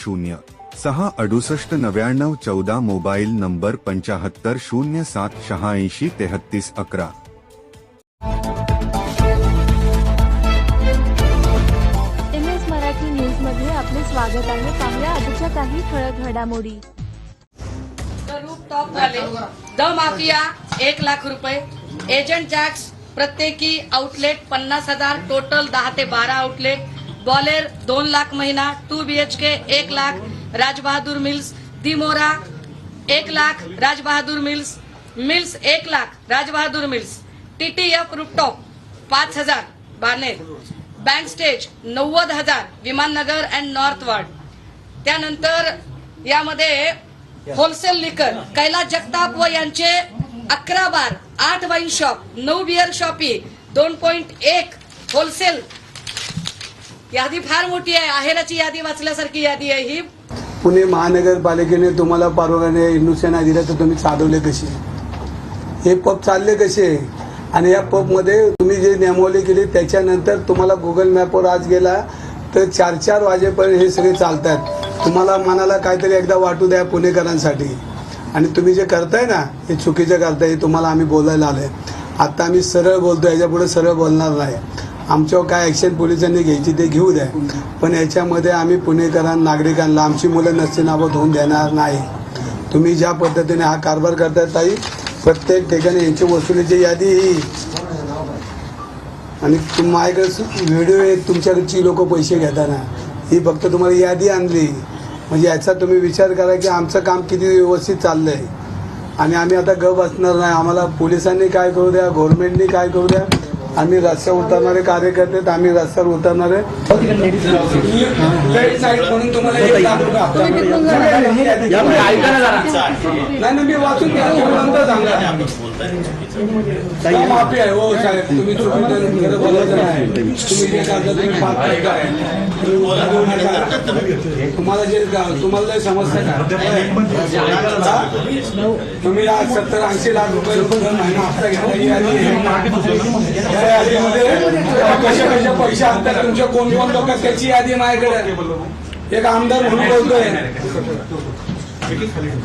शून्य. सहा अडुसष्ट नव्याण्णव चौदा मोबाईल नंबर पंचाहत्तर शून्य सात शहाऐंशी तेहत्तीस अकरा. एम एस मराठी न्यूजमध्ये आपले स्वागत आहे. पाहूया आजच्या काही ठळक घडामोडी. रूप टॉप झाले. द माफिया एक लाख रुपये. एजंट जॅक्स प्रत्येकी आउटलेट पन्नास हजार टोटल दहा ते बारा आउटलेट बॉलेर दोन लाख महिना टू बी एच के एक लाख राजबहादूर मिल्स दिमोरा एक लाख राजबहादूर मिल्स मिल्स एक lakh Rajbahadur mills TTF rooftop पाच हजार बानेर. बँक स्टेज नव्वद हजार विमाननगर अँड नॉर्थ वार्ड त्यानंतर यामध्ये होलसेल लिकर कैलास जगताप व यांचे अकरा बार आठ वाईन शॉप नऊ बिअर शॉपी दोन पॉईंट एक होलसेल यादी फार मोठी आहे. आहेराची यादी? वाचल्यासारखी यादी आहे ही. पुणे महानगरपालिकेने तुम्हाला परवाने हिंदुसेना दिल्या तर तुम्ही चालवले कसे? हे पब चालले कसे? आणि या पबमध्ये तुम्ही जे नियमावली केली त्याच्यानंतर तुम्हाला गुगल मॅपवर आज गेला तर चार चार वाजेपर्यंत हे सगळे चालतात. तुम्हाला मनाला काहीतरी एकदा वाटू द्या पुणेकरांसाठी. आणि तुम्ही जे करताय ना हे चुकीचं करताय हे तुम्हाला आम्ही बोलायला आलोय. आता आम्ही सरळ बोलतो याच्यापुढे सरळ बोलणार नाही. आमच्यावर काय ॲक्शन पोलिसांनी घ्यायची ते घेऊ द्या. पण याच्यामध्ये आम्ही पुणेकरांना नागरिकांना आमची मुलं नसते होऊन देणार नाही. तुम्ही ज्या पद्धतीने हा कारभार करताय ताई प्रत्येक ठिकाणी यांची वसुलीची यादी ही. आणि माझ्याकडे व्हिडिओ आहेत तुमच्याकडची लोक पैसे घेताना. ही फक्त तुम्हाला यादी आणली. म्हणजे याचा तुम्ही विचार करा की आमचं काम किती व्यवस्थित चाललं आहे आणि आम्ही आता गप असणार नाही. आम्हाला पोलिसांनी काय करू द्या गव्हर्नमेंटनी काय करू द्या आम्ही रस्त्यावर उतरणारे कार्यकर्ते आम्ही रस्त्यावर उतरणारे. तुम्हाला नाही नाही मी वाचून नंतर सांगा. माफी आहे हो साहेब तुम्ही चुकीचं बोलायचं नाही. तुम्ही जे करता तुम्ही पाच तुम्हाला जे तुम्हाला जे समजतं का? तुम्ही आज सत्तर ऐंशी लाख रुपये महिना हप्ता घेता सगळ्या यादीमध्ये कशा कशा पैसे आणतात तुमचे कोण कोण लोक त्याची यादी माझ्याकडे? एक आमदार म्हणून बोलतोय.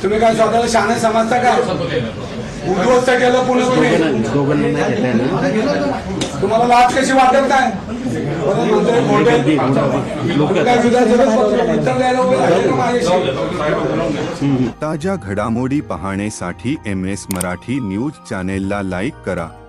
तुम्ही काय स्वतःला शहाणे समजता का? उद्ध्वस्त केलं पुन्हा तुम्ही तुम्हाला लाच कशी वाटत काय ताज्या घडामोडी पाहण्यासाठी एम एस मराठी न्यूज चॅनेलला लाईक करा.